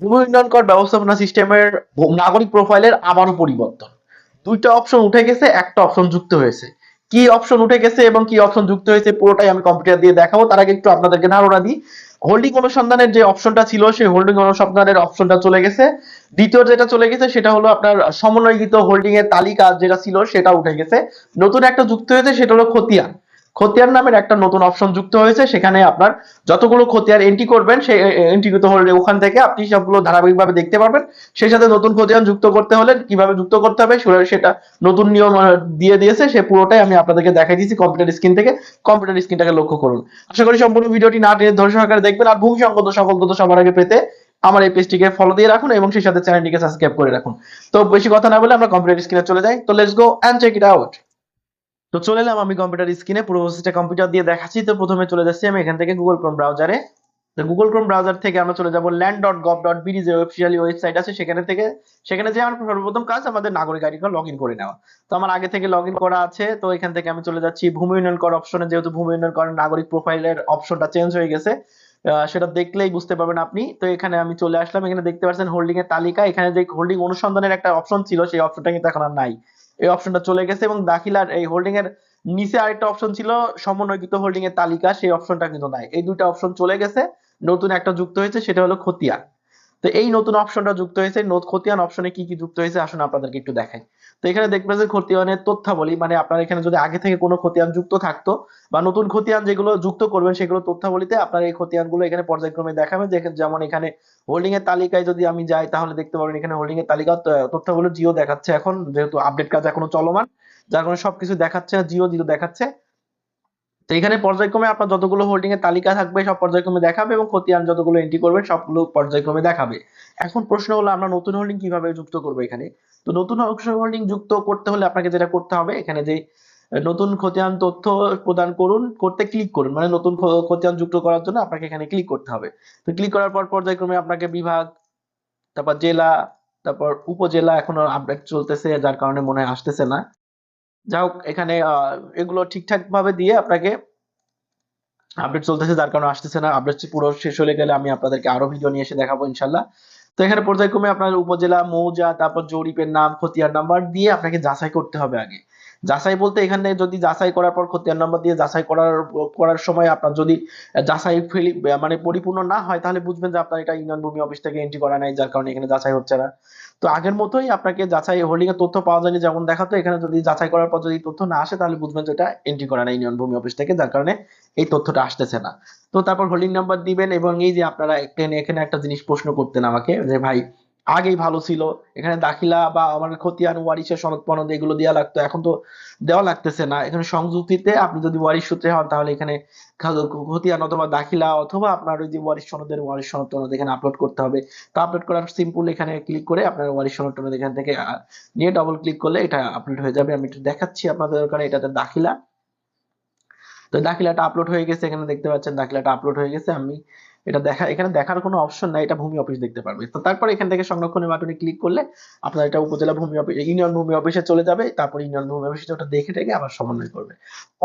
ভূমি উন্নয়ন ব্যবস্থাপনা সিস্টেমের নাগরিক প্রোফাইলের আবারও পরিবর্তন। দুইটা অপশন উঠে গেছে, একটা অপশন যুক্ত হয়েছে। কি অপশন উঠে গেছে এবং কি অপশন যুক্ত হয়েছে পুরোটাই আমি কম্পিউটার দিয়ে দেখাবো। তার আগে একটু আপনাদেরকে ধারণা দিই। হোল্ডিং অনুসন্ধানের যে অপশনটা ছিল, সেই হোল্ডিং অনুসন্ধানের অপশনটা চলে গেছে। দ্বিতীয় যেটা চলে গেছে, সেটা হলো আপনার সমন্বয়িত হোল্ডিং এর তালিকা যেটা ছিল, সেটা উঠে গেছে। নতুন একটা যুক্ত হয়েছে, সেটা হলো খতিয়ান। খতিয়ান নামের একটা নতুন অপশন যুক্ত হয়েছে। সেখানে আপনার যতগুলো খতিয়ান এন্ট্রি করবেন সেই এন্ট্রিকৃত হলে ওখান থেকে আপনি সবগুলো ধারাবাহিকভাবে দেখতে পারবেন। সেই সাথে নতুন খতিয়ান যুক্ত করতে হলে কীভাবে যুক্ত করতে হবে সেটা নতুন নিয়ম দিয়ে দিয়েছে। সে পুরোটাই আমি আপনাদেরকে দেখাই দিয়েছি কম্পিউটার স্ক্রিন থেকে। কম্পিউটার স্ক্রিনটাকে লক্ষ্য করুন। আশা করি সম্পূর্ণ ভিডিওটি না টেনে ধৈর্য সহকারে দেখবেন। আর ভূমি সংগত সকল সবার আগে পেতে আমার এই পেজটিকে ফলো দিয়ে রাখুন এবং সেই সাথে চ্যানেলটিকে সাবস্ক্রাইব করে রাখুন। তো বেশি কথা না বলে আমরা কম্পিউটার স্ক্রিনে চলে যাই। তো let's go and check it out তো চলে এলাম আমি কম্পিউটার স্ক্রিনে পুরো প্রসেসটা কম্পিউটার দিয়ে দেখাচ্ছি। তো প্রথমে চলে যাচ্ছি আমি এখান থেকে গুগল ক্রোম ব্রাউজারে তো গুগল ক্রোম ব্রাউজার থেকে আমরা চলে যাব land dot gov dot BD যে অফিসিয়ালি ওয়েবসাইট আছে, সেখানে থেকে, সেখানে যে আমার সর্বপ্রথম কাজ আমাদের নাগরিক আইডি কার্ড লগ ইন করে নেওয়া। তো আমার আগে থেকে লগ ইন করা আছে, তো এখান থেকে আমি চলে যাচ্ছি ভূমি উন্নয়ন কর অপশনে যেহেতু ভূমি উন্নয়ন করের নাগরিক প্রোফাইলের অপশনটা চেঞ্জ হয়ে গেছে সেটা দেখলেই বুঝতে পারবেন আপনি। তো এখানে আমি চলে আসলাম, এখানে দেখতে পাচ্ছেন হোল্ডিং এর তালিকা। এখানে যে হোল্ডিং অনুসন্ধানের একটা অপশন ছিল, সেই অপশনটা কিন্তু এখন আর নাই। এই অপশনটা চলে গেছে এবং দাখিলার এই হোল্ডিং এর নিচে আরেকটা অপশন ছিল, সমন্বয়কৃত হোল্ডিং এর তালিকা, সেই অপশনটা কিন্তু নাই। এই দুইটা অপশন চলে গেছে, নতুন একটা যুক্ত হয়েছে, সেটা হলো খতিয়ান। তো এই নতুন অপশনটা যুক্ত হয়েছে নোট খতিয়ান অপশনে কি কি যুক্ত হয়েছে, আসুন আপনাদেরকে একটু দেখাই। তো এখানে দেখবেন যে খতিয়ানের তথ্যাবলী মানে আপনার এখানে যদি আগে থেকে কোনো খতিয়ান যুক্ত থাকতো বা নতুন খতিয়ান যেগুলো যুক্ত করবেন সেগুলো তথ্যাবলীতে আপনার এই খতিয়ানগুলো এখানে পর্যায়ক্রমে দেখাবে যেমন এখানে হোল্ডিং এর তালিকায় যদি আমি যাই, তাহলে দেখতে পাবেন এখানে হোল্ডিং এর তালিকা তথ্যগুলো জিও দেখাচ্ছে এখন, যেহেতু আপডেট কাজ এখনও চলমান, যার কারণে সবকিছু দেখাচ্ছে না জিও জিও দেখাচ্ছে। তো এখানে পর্যায়ক্রমে আপনার যতগুলো হোল্ডিং এর তালিকা থাকবে, সব পর্যায়ক্রমে দেখাবে এবং খতিয়ান যতগুলো এন্ট্রি করবেন সবগুলো পর্যায়ক্রমে দেখাবে। এখন প্রশ্ন হলো, আমরা নতুন হোল্ডিং কীভাবে যুক্ত করব এখানে? তো নতুন হোল্ডিং যুক্ত করতে হলে আপনাকে যেটা করতে হবে, এখানে যে নতুন খতিয়ান তথ্য প্রদান করুন, করতে ক্লিক করুন। মানে নতুন খতিয়ান যুক্ত করার জন্য আপনাকে এখানে ক্লিক করতে হবে। তো ক্লিক করার পর পর্যায়ক্রমে আপনাকে বিভাগ, তারপর জেলা, তারপর উপজেলা এখনও আপডেট চলতেছে, যার কারণে মনে আসতেছে না। যাই হোক, এখানে এগুলো ঠিকঠাক ভাবে দিয়ে আপনাকে আপডেট চলতেছে, যার কারণে আসতেছে না। আপডেট পুরো শেষ হয়ে গেলে আমি আপনাদেরকে আরও ভিডিও নিয়ে এসে দেখাবো ইনশাল্লাহ তো এখানে পর্যায়ক্রমে আপনার উপজেলা, মৌজা, তারপর জরিপের নাম, খতিয়ার নাম্বার দিয়ে আপনাকে যাচাই করতে হবে আগে। যাচাই বলতে এখানে যদি যাচাই করার পর খতিয়ান নাম্বার দিয়ে যাচাই করার করার সময় আপনার যদি যাচাই ফেলি মানে পরিপূর্ণ না হয়, তাহলে বুঝবেন যে আপনার এটা ইউনিয়ন ভূমি অফিস থেকে এন্ট্রি করা নাই, যার কারণে এখানে যাচাই হচ্ছে না। তো আগের মতোই আপনাকে যাচাই হোল্ডিং এর তথ্য পাওয়া যায়নি, যেমন দেখাতো, এখানে যদি যাচাই করার পর যদি তথ্য না আসে, তাহলে বুঝবেন যে এটা এন্ট্রি করা নাই ইউনিয়ন ভূমি অফিস থেকে, যার কারণে এই তথ্যটা আসতেছে না। তো তারপর হোল্ডিং নাম্বার দিবেন এবং এই যে আপনারা এখানে এখানে একটা জিনিস প্রশ্ন করতেন আমাকে, যে ভাই আগেই ভালো ছিল। এখানে দাখিলা বা আমার খতিয়ান, ওয়ারিশের সনদ পনদ এগুলো দেওয়া লাগতো। এখন তো দেওয়া লাগতেছে না। এখানে সংযুক্তিতে আপনি যদি ওয়ারিশ সূত্রে হন, তাহলে এখানে খতিয়ান অথবা দাখিলা অথবা আপনার ওই যে ওয়ারিশ সনদের, ওয়ারিশ সনদ টনদ এখানে আপলোড করতে হবে। তো আপলোড করার সিম্পল এখানে ক্লিক করে আপনার ওয়ারিশ সনদ টনদ এখান থেকে নিয়ে ডবল ক্লিক করলে এটা আপলোড হয়ে যাবে। আমি একটু দেখাচ্ছি আপনাদের ওখানে, এটাতে দাখিলা। তো দাখিলাটা আপলোড হয়ে গেছে। এখানে দেখতে পাচ্ছেন, দাখিলাটা আপলোড হয়ে গেছে। আমি এটা দেখা, এখানে দেখার কোনো অপশন নাই, এটা ভূমি অফিস দেখতে পারবে। তো তারপর এখান থেকে সংরক্ষণের বাটনে ক্লিক করলে আপনার এটা উপজেলা ভূমি অফিস ইউনিয়ন ভূমি অফিসে চলে যাবে, তারপর ইউনিয়ন ভূমি অফিসে ওটা দেখে টেকে আবার সমন্বয় করবে।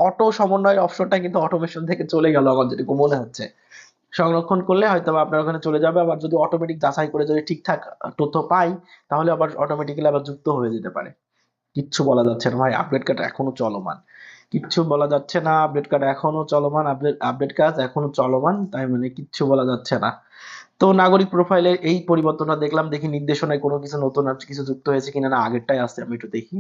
অটো সমন্বয় অপশনটা কিন্তু অটোমেশন থেকে চলে গেল আমার যেটুকু মনে হচ্ছে। সংরক্ষণ করলে হয়তো আপনার ওখানে চলে যাবে, আবার যদি অটোমেটিক যাচাই করে যদি ঠিকঠাক তথ্য পাই, তাহলে আবার অটোমেটিক্যালি আবার যুক্ত হয়ে যেতে পারে। কিচ্ছু বলা যাচ্ছে না, ভাই আপডেট কার্ড এখনও চলমান। কিচ্ছু বলা যাচ্ছে না আপডেট কার্ড এখনও চলমান আপডেট আপডেট কাজ এখনও চলমান, তাই মানে কিচ্ছু বলা যাচ্ছে না। তো নাগরিক প্রোফাইলে এই পরিবর্তনটা দেখলাম, দেখি নির্দেশনায় কোনো কিছু নতুন কিছু যুক্ত হয়েছে কিনা না, আগেরটাই আছে আমি একটু দেখি।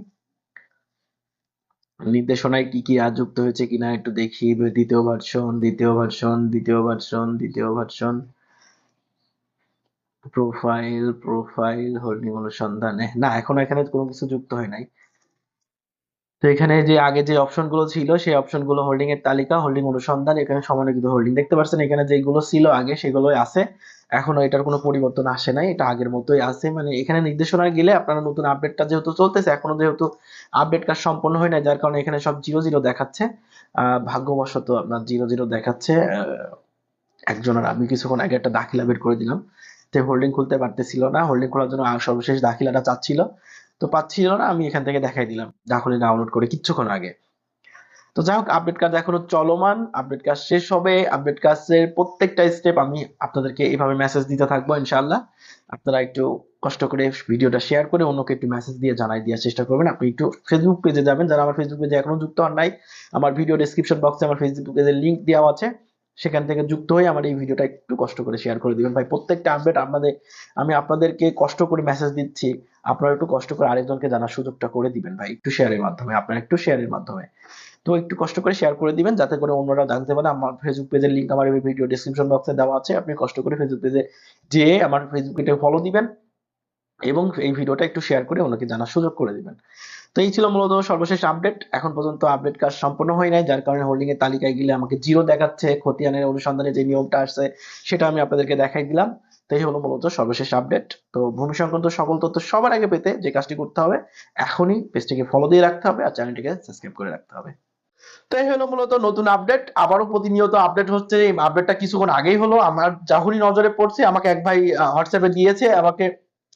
নির্দেশনায় কি কি আর যুক্ত হয়েছে কিনা একটু দেখি দ্বিতীয় ভার্সন দ্বিতীয় ভার্সন দ্বিতীয় ভার্সন দ্বিতীয় ভার্সন প্রোফাইল প্রোফাইল হোল্ডিং অনুসন্ধানে। না, এখন এখানে কোনো কিছু যুক্ত হয় নাই। তো এখানে যে আগে যে অপশনগুলো ছিল, সেই অপশনগুলো হোল্ডিং এর তালিকা হোল্ডিং অনুসন্ধান, এখানে সমন্বিত হোল্ডিং দেখতে পাচ্ছেন এখানে যেগুলো ছিল আগে, সেগুলোই আছে। এখনও এটার কোনো পরিবর্তন আসে নাই, এটা আগের মতোই আছে। মানে এখানে নির্দেশনা গেলে আপনারা নতুন আপডেটটা যেহেতু চলতেছে, এখনও যেহেতু আপডেট কাজ সম্পন্ন হয় না যার কারণে এখানে সব জিরো জিরো দেখাচ্ছে। ভাগ্যবশত আপনার জিরো জিরো দেখাচ্ছে। একজনের, আমি কিছুক্ষণ আগে একটা দাখিলা বের করে দিলাম। তো হোল্ডিং খুলতে পারতেছিল না। হোল্ডিং খোলার জন্য সর্বশেষ দাখিলাটা চাচ্ছিল। তো পাচ্ছিল না, আমি এখান থেকে দেখাই দিলাম। দাখলে ডাউনলোড করে কিচ্ছুক্ষণ আগে। তো যাই হোক আপডেট কাজ এখনও চলমান আপডেট কাজ শেষ হবে। আপডেট কাজের প্রত্যেকটা স্টেপ আমি আপনাদেরকে এইভাবে মেসেজ দিতে থাকব, ইনশাআল্লাহ। আপনারা একটু কষ্ট করে ভিডিওটা শেয়ার করে অন্যকে একটু মেসেজ দিয়ে জানাই দেওয়ার চেষ্টা করবেন। আপনি একটু ফেসবুক পেজে যাবেন। যারা আমার ফেসবুক পেজে এখনও যুক্ত হন নাই, আমার ভিডিও ডেসক্রিপশন বক্সে আমার ফেসবুক পেজের লিংক দেওয়া আছে। সেখান থেকে যুক্ত হয়ে আমার এই ভিডিওটা একটু কষ্ট করে শেয়ার করে দিবেন। ভাই, প্রত্যেকটা আপডেট আপনাদের, আমি আপনাদেরকে কষ্ট করে মেসেজ দিচ্ছি। আপনারা একটু কষ্ট করে আরেকজনকে জানার সুযোগটা করে দিবেন ভাই, একটু শেয়ারের মাধ্যমে। আপনারা একটু শেয়ারের মাধ্যমে। তো একটু কষ্ট করে শেয়ার করে দিবেন, যাতে করে অন্যরা জানতে পারে। আমার ফেসবুক পেজের লিংক আমার এই ভিডিও ডেসক্রিপশন বক্সে দেওয়া আছে। আপনি কষ্ট করে ফেসবুক পেজে যেয়ে আমার ফেসবুক পেজে ফলো দিবেন এবং এই ভিডিওটা একটু শেয়ার করে ওনাকে জানার সুযোগ করে দিবেন। তো এই ছিল মূলত সর্বশেষ আপডেট এখন পর্যন্ত আপডেট কাজ সম্পূর্ণ হয় নাই, যার কারণে হোল্ডিং এর তালিকায় গেলে আমাকে জিরো দেখাচ্ছে, খতিয়ানের অনুসন্ধানে যে নিয়মটা আসছে সেটা আমি আপনাদেরকে দেখাই দিলাম। তো এই হলো মূলত সর্বশেষ আপডেট তো ভূমি সংক্রান্ত সকল তথ্য সবার আগে পেতে যে কাজটি করতে হবে, এখনই পেজটিকে ফলো দিয়ে রাখতে হবে আর চ্যানেলটিকে সাবস্ক্রাইব করে রাখতে হবে। তো এই হলো মূলত নতুন আপডেট আবারও প্রতিনিয়ত আপডেট হচ্ছে। এই আপডেটটা কিছুক্ষণ আগেই হলো। আমার যখনই নজরে পড়ছে। আমাকে এক ভাই হোয়াটসঅ্যাপে দিয়েছে। আমাকে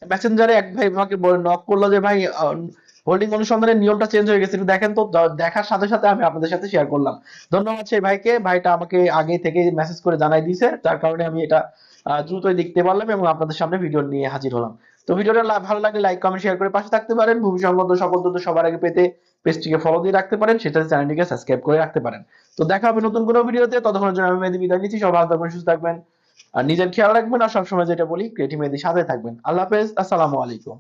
মেসেঞ্জারে এক ভাই আমাকে নক করল যে, ভাই হোল্ডিং অনুসন্ধানের নিয়মটা চেঞ্জ হয়ে গেছে, একটু দেখেন তো দেখার সাথে সাথে আমি আপনাদের সাথে শেয়ার করলাম। ধন্যবাদ সেই ভাইকে, ভাইটা আমাকে আগে থেকে মেসেজ করে জানাই দিয়েছে, যার কারণে আমি এটা দ্রুতই দেখতে পারলাম এবং আপনাদের সামনে ভিডিও নিয়ে হাজির হলাম। তো ভিডিওটা ভালো লাগলে লাইক কমেন্ট শেয়ার করে পাশে থাকতে পারেন। ভূমি সংক্রান্ত সকল তথ্য সবার আগে পেতে পেজটিকে ফলো দিয়ে রাখতে পারেন সেটা চ্যানেলটিকে সাবস্ক্রাইব করে রাখতে পারেন। তো দেখা হবে নতুন কোনো ভিডিওতে, ততক্ষণের জন্য আমি মেহেদি বিদায় নিচ্ছি, সবাই ভালো থাকবেন, সুস্থ থাকবেন, আর নিজের খেয়াল রাখবেন, আর সবসময় যেটা বলি ক্রিয়েটিভ মেহেদির সাথে থাকবেন। আল্লাহ হাফেজ, আসসালামু আলাইকুম।